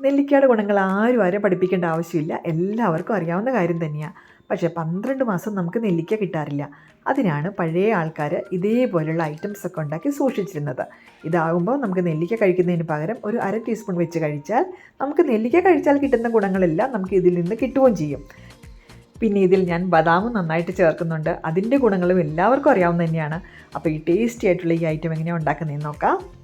നെല്ലിക്കയുടെ ഗുണങ്ങൾ ആരും ആരും പഠിപ്പിക്കേണ്ട ആവശ്യമില്ല. എല്ലാവർക്കും അറിയാവുന്ന കാര്യം തന്നെയാണ് പക്ഷേ പന്ത്രണ്ട് മാസം നമുക്ക് നെല്ലിക്ക കിട്ടാറില്ല. അതിനാണ് പഴയ ആൾക്കാർ ഇതേപോലെയുള്ള ഐറ്റംസ് ഒക്കെ ഉണ്ടാക്കി സൂക്ഷിച്ചിരുന്നത്. ഇതാകുമ്പോൾ നമുക്ക് നെല്ലിക്ക കഴിക്കുന്നതിന് പകരം ഒരു അര ടീസ്പൂൺ വെച്ച് കഴിച്ചാൽ നമുക്ക് നെല്ലിക്ക കഴിച്ചാൽ കിട്ടുന്ന ഗുണങ്ങളെല്ലാം നമുക്ക് ഇതിൽ നിന്ന് കിട്ടുകയും ചെയ്യും. പിന്നെ ഇതിൽ ഞാൻ ബദാമും നന്നായിട്ട് ചേർക്കുന്നുണ്ട്. അതിന്റെ ഗുണങ്ങളും എല്ലാവർക്കും അറിയാവുന്ന തന്നെയാണ്. അപ്പോൾ ഈ ടേസ്റ്റി ആയിട്ടുള്ള ഈ ഐറ്റം എങ്ങനെയാണ് ഉണ്ടാക്കുന്നതെന്ന് നോക്കാം.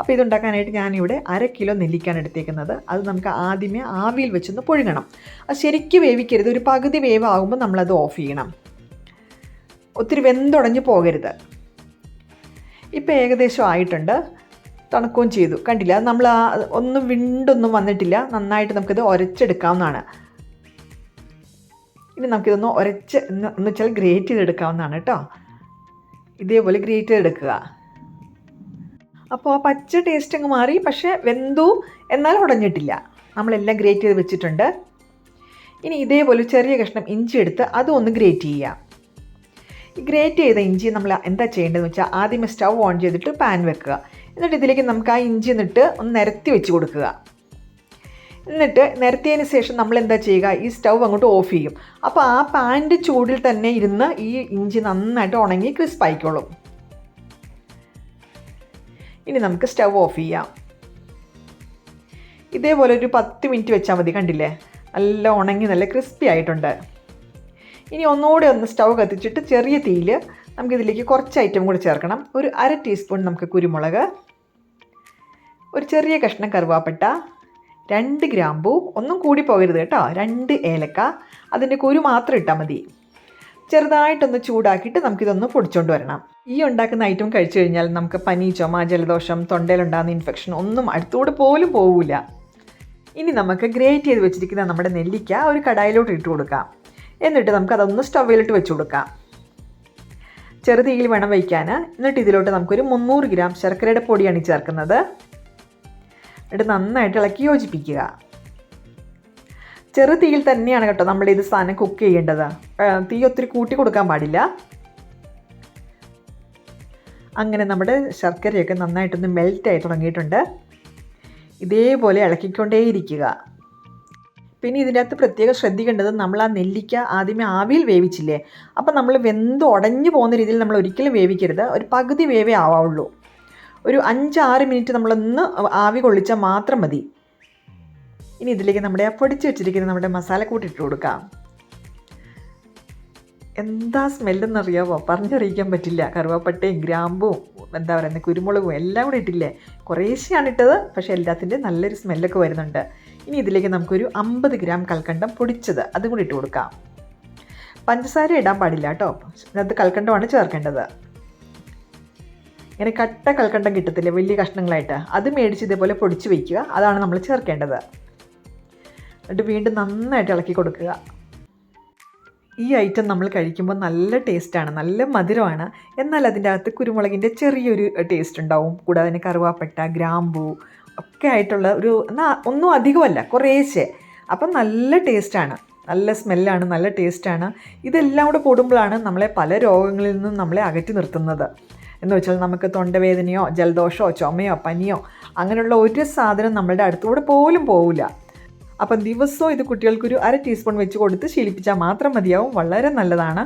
അപ്പോൾ ഇതുണ്ടാക്കാനായിട്ട് ഞാനിവിടെ അര കിലോ നെല്ലിക്കാണ് എടുത്തേക്കുന്നത്. അത് നമുക്ക് ആദ്യമേ ആവിയിൽ വെച്ചൊന്ന് പുഴുങ്ങണം. അത് ശരിക്കും വേവിക്കരുത്. ഒരു പകുതി വേവാകുമ്പോൾ നമ്മളത് ഓഫ് ചെയ്യണം. ഒത്തിരി വെന്തുടഞ്ഞ് പോകരുത്. ഇപ്പോൾ ഏകദേശം ആയിട്ടുണ്ട്. തണുക്കുകയും ചെയ്തു. കണ്ടില്ല? നമ്മൾ ഒന്നും വിണ്ടൊന്നും വന്നിട്ടില്ല. നന്നായിട്ട് നമുക്കിത് ഒരച്ചെടുക്കാവുന്നതാണ്. ഇനി നമുക്കിതൊന്ന് ഒരച്ച് എന്ന് വെച്ചാൽ ഗ്രേറ്റ് ചെയ്തെടുക്കാവുന്നതാണ് കേട്ടോ. ഇതേപോലെ ഗ്രേറ്റ് ചെയ്തെടുക്കുക. അപ്പോൾ ആ പച്ച ടേസ്റ്റ് അങ്ങ് മാറി. പക്ഷേ വെന്തു എന്നാൽ ഉടഞ്ഞിട്ടില്ല. നമ്മളെല്ലാം ഗ്രേറ്റ് ചെയ്ത് വെച്ചിട്ടുണ്ട്. ഇനി ഇതേപോലെ ചെറിയ കഷ്ണം ഇഞ്ചി എടുത്ത് അതും ഒന്ന് ഗ്രേറ്റ് ചെയ്യാം. ഈ ഗ്രേറ്റ് ചെയ്ത ഇഞ്ചി നമ്മൾ എന്താ ചെയ്യേണ്ടതെന്ന് വെച്ചാൽ ആദ്യമേ സ്റ്റൗ ഓൺ ചെയ്തിട്ട് പാൻ വെക്കുക. എന്നിട്ട് ഇതിലേക്ക് നമുക്ക് ആ ഇഞ്ചി എന്നിട്ട് ഒന്ന് നിരത്തി വെച്ച് കൊടുക്കുക. എന്നിട്ട് നിരത്തിയതിന് ശേഷം നമ്മൾ എന്താ ചെയ്യുക? ഈ സ്റ്റൗ അങ്ങോട്ട് ഓഫ് ചെയ്യും. അപ്പോൾ ആ പാന്റെ ചൂടിൽ തന്നെ ഇരുന്ന് ഈ ഇഞ്ചി നന്നായിട്ട് ഉണങ്ങി ക്രിസ്പ് ആയിക്കോളും. ഇനി നമുക്ക് സ്റ്റൗ ഓഫ് ചെയ്യാം. ഇതേപോലെ ഒരു പത്ത് മിനിറ്റ് വെച്ചാൽ മതി കണ്ടില്ലേ? നല്ല ഉണങ്ങി നല്ല ക്രിസ്പി ആയിട്ടുണ്ട്. ഇനി ഒന്നുകൂടെ ഒന്ന് സ്റ്റൗ കത്തിച്ചിട്ട് ചെറിയ തീയിൽ നമുക്കിതിലേക്ക് കുറച്ച് ഐറ്റം കൂടി ചേർക്കണം. ഒരു അര ടീസ്പൂൺ നമുക്ക് കുരുമുളക് ഒരു ചെറിയ കഷ്ണം കറുവാപ്പട്ട രണ്ട് ഗ്രാമ്പൂ ഒന്നും കൂടി പോകരുത് കേട്ടോ. രണ്ട് ഏലക്ക അതിന്റെ കുരു മാത്രം ഇട്ടാൽ മതി. ചെറുതായിട്ടൊന്ന് ചൂടാക്കിയിട്ട് നമുക്കിതൊന്ന് പൊടിച്ചുകൊണ്ട് വരണം. ഈ ഉണ്ടാക്കുന്ന ഐറ്റം കഴിച്ചു കഴിഞ്ഞാൽ നമുക്ക് പനി ചുമ ജലദോഷം തൊണ്ടയിലുണ്ടാകുന്ന ഇൻഫെക്ഷൻ ഒന്നും അടുത്തൂടെ പോലും പോവില്ല ഇനി നമുക്ക് ഗ്രേറ്റ് ചെയ്ത് വെച്ചിരിക്കുന്ന നമ്മുടെ നെല്ലിക്ക ഒരു കടായിലോട്ട് ഇട്ട് കൊടുക്കാം. എന്നിട്ട് നമുക്കതൊന്ന് സ്റ്റവിലിട്ട് വെച്ച് കൊടുക്കാം. ചെറുതീയിൽ വേണം വയ്ക്കാൻ. എന്നിട്ട് ഇതിലോട്ട് നമുക്കൊരു മുന്നൂറ് ഗ്രാം ശർക്കരയുടെ പൊടിയാണ് ചേർക്കുന്നത്. എന്നിട്ട് നന്നായിട്ട് ഇളക്കി യോജിപ്പിക്കുക. ചെറു തീയിൽ തന്നെയാണ് കേട്ടോ നമ്മൾ ഇത് സാധനം കുക്ക് ചെയ്യേണ്ടത്. തീ ഒത്തിരി കൂട്ടി കൊടുക്കാൻ പാടില്ല. അങ്ങനെ നമ്മുടെ ശർക്കരയൊക്കെ നന്നായിട്ടൊന്ന് മെൽറ്റായി തുടങ്ങിയിട്ടുണ്ട്. ഇതേപോലെ ഇളക്കിക്കൊണ്ടേയിരിക്കുക. പിന്നെ ഇതിന്റെ അകത്ത് പ്രത്യേകം ശ്രദ്ധിക്കേണ്ടത് നമ്മൾ ആ നെല്ലിക്ക ആദ്യമേ ആവിയിൽ വേവിച്ചില്ലേ? അപ്പം നമ്മൾ വെന്ത് ഉടഞ്ഞു പോകുന്ന രീതിയിൽ നമ്മൾ ഒരിക്കലും വേവിക്കരുത്. ഒരു പകുതി വേവേ ആവാവുള്ളൂ. ഒരു അഞ്ചാറ് മിനിറ്റ് നമ്മളൊന്ന് ആവി കൊള്ളിച്ചാൽ മാത്രം മതി. ഇനി ഇതിലേക്ക് നമ്മുടെ ആ പൊടിച്ച് വെച്ചിരിക്കുന്ന നമ്മുടെ മസാലക്കൂട്ട് ഇട്ട് കൊടുക്കാം. എന്താ സ്മെല്ലെന്നറിയാവോ പറഞ്ഞറിയിക്കാൻ പറ്റില്ല. കറുവാപ്പട്ടയും ഗ്രാമ്പും എന്താ പറയുന്നത് കുരുമുളകും എല്ലാം കൂടി ഇട്ടില്ലേ? കുറേശ്ശെയാണ് ഇട്ടത്. പക്ഷേ എല്ലാത്തിന്റെ നല്ലൊരു സ്മെല്ലൊക്കെ വരുന്നുണ്ട്. ഇനി ഇതിലേക്ക് നമുക്കൊരു അമ്പത് ഗ്രാം കൽക്കണ്ടം പൊടിച്ചത് അതും കൂടി ഇട്ട് കൊടുക്കാം. പഞ്ചസാര ഇടാൻ പാടില്ല കേട്ടോ. അത് കൽക്കണ്ടമാണ് ചേർക്കേണ്ടത്. ഇങ്ങനെ കട്ട കൽക്കണ്ടം കിട്ടത്തില്ലേ? വലിയ കഷ്ണങ്ങളായിട്ട്. അത് മേടിച്ച് ഇതേപോലെ പൊടിച്ച് വയ്ക്കുക അതാണ് നമ്മൾ ചേർക്കേണ്ടത്. എന്നിട്ട് വീണ്ടും നന്നായിട്ട് ഇളക്കി കൊടുക്കുക. ഈ ഐറ്റം നമ്മൾ കഴിക്കുമ്പോൾ നല്ല ടേസ്റ്റാണ് നല്ല മധുരമാണ്. എന്നാൽ അതിന്റെ അകത്ത് കുരുമുളകിന്റെ ചെറിയൊരു ടേസ്റ്റ് ഉണ്ടാവും. കൂടാതെ തന്നെ കറുവാപ്പട്ട ഗ്രാമ്പൂ ഒക്കെ ആയിട്ടുള്ള ഒരു എന്നാൽ ഒന്നും അധികമല്ല കുറേശ്ശെ. അപ്പം നല്ല ടേസ്റ്റാണ് നല്ല സ്മെല്ലാണ് നല്ല ടേസ്റ്റാണ് ഇതെല്ലാം കൂടെ കൂടുമ്പോഴാണ് നമ്മളെ പല രോഗങ്ങളിൽ നിന്നും നമ്മളെ അകറ്റി നിർത്തുന്നത്. എന്ന് വെച്ചാൽ നമുക്ക് തൊണ്ടവേദനയോ ജലദോഷമോ ചുമയോ പനിയോ അങ്ങനെയുള്ള ഒരു സാധനം നമ്മളുടെ അടുത്തൂടെ പോലും പോവില്ല. അപ്പം ദിവസവും ഇത് കുട്ടികൾക്കൊരു അര ടീസ്പൂൺ വെച്ച് കൊടുത്ത് ശീലിപ്പിച്ചാൽ മാത്രം മതിയാവും. വളരെ നല്ലതാണ്.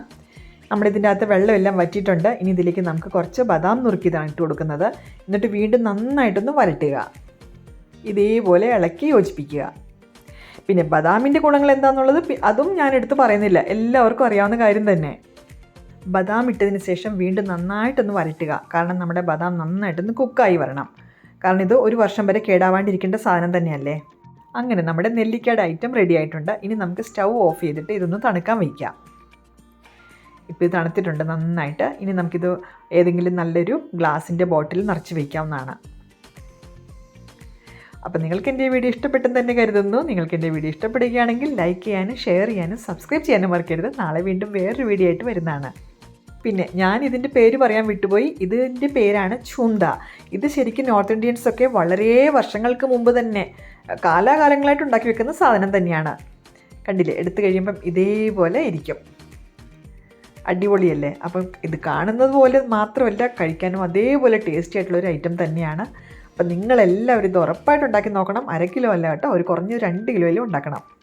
നമ്മുടെ ഇതിന്റെ അകത്ത് വെള്ളമെല്ലാം വറ്റിയിട്ടുണ്ട്. ഇനി ഇതിലേക്ക് നമുക്ക് കുറച്ച് ബദാം നുറുക്കിയതാണ് ഇട്ട് കൊടുക്കുന്നത്. എന്നിട്ട് വീണ്ടും നന്നായിട്ടൊന്ന് വരട്ടുക. ഇതേപോലെ ഇളക്കി യോജിപ്പിക്കുക. പിന്നെ ബദാമിന്റെ ഗുണങ്ങൾ എന്താണെന്നുള്ളത് അതും ഞാൻ എടുത്ത് പറയുന്നില്ല. എല്ലാവർക്കും അറിയാവുന്ന കാര്യം തന്നെ. ബദാം ഇട്ടതിന് ശേഷം വീണ്ടും നന്നായിട്ടൊന്ന് വരട്ടുക. കാരണം നമ്മുടെ ബദാം നന്നായിട്ടൊന്ന് കുക്കായി വരണം. കാരണം ഇത് ഒരു വർഷം വരെ കേടാവാണ്ടിരിക്കേണ്ട സാധനം തന്നെയല്ലേ? അങ്ങനെ നമ്മുടെ നെല്ലിക്കയുടെ ഐറ്റം റെഡി ആയിട്ടുണ്ട്. ഇനി നമുക്ക് സ്റ്റൗ ഓഫ് ചെയ്തിട്ട് ഇതൊന്ന് തണുക്കാൻ വയ്ക്കാം ഇപ്പോൾ ഇത് തണുത്തിട്ടുണ്ട് നന്നായിട്ട്. ഇനി നമുക്കിത് ഏതെങ്കിലും നല്ലൊരു ഗ്ലാസിന്റെ ബോട്ടിൽ നിറച്ച് വയ്ക്കാവുന്നതാണ് അപ്പോൾ നിങ്ങൾക്ക് എന്റെ വീഡിയോ ഇഷ്ടപ്പെട്ടെന്ന് തന്നെ കരുതുന്നു. നിങ്ങൾക്ക് എന്റെ വീഡിയോ ഇഷ്ടപ്പെടുകയാണെങ്കിൽ ലൈക്ക് ചെയ്യാനും ഷെയർ ചെയ്യാനും സബ്സ്ക്രൈബ് ചെയ്യാനും മറക്കരുത്. നാളെ വീണ്ടും വേറൊരു വീഡിയോ ആയിട്ട് വരുന്നതാണ്. പിന്നെ ഞാൻ ഇതിന്റെ പേര് പറയാൻ വിട്ടുപോയി. ഇതിന്റെ പേരാണ് ചൂന്ത ഇത് ശരിക്കും നോർത്ത് ഇന്ത്യൻസൊക്കെ വളരെ വർഷങ്ങൾക്ക് മുമ്പ് തന്നെ കാലാകാലങ്ങളായിട്ട് ഉണ്ടാക്കി വെക്കുന്ന സാധനം തന്നെയാണ്. കണ്ടില്ലേ? എടുത്തു കഴിയുമ്പം ഇതേപോലെ ഇരിക്കും. അടിപൊളിയല്ലേ? അപ്പം ഇത് കാണുന്നത് പോലെ മാത്രമല്ല കഴിക്കാനും അതേപോലെ ടേസ്റ്റി ആയിട്ടുള്ള ഒരു ഐറ്റം തന്നെയാണ്. അപ്പം നിങ്ങളെല്ലാവരും ഇത് ഉറപ്പായിട്ട് ഉണ്ടാക്കി നോക്കണം. അര കിലോ അല്ല കേട്ടോ ഒരു കുറഞ്ഞ രണ്ട് കിലോയിലും ഉണ്ടാക്കണം.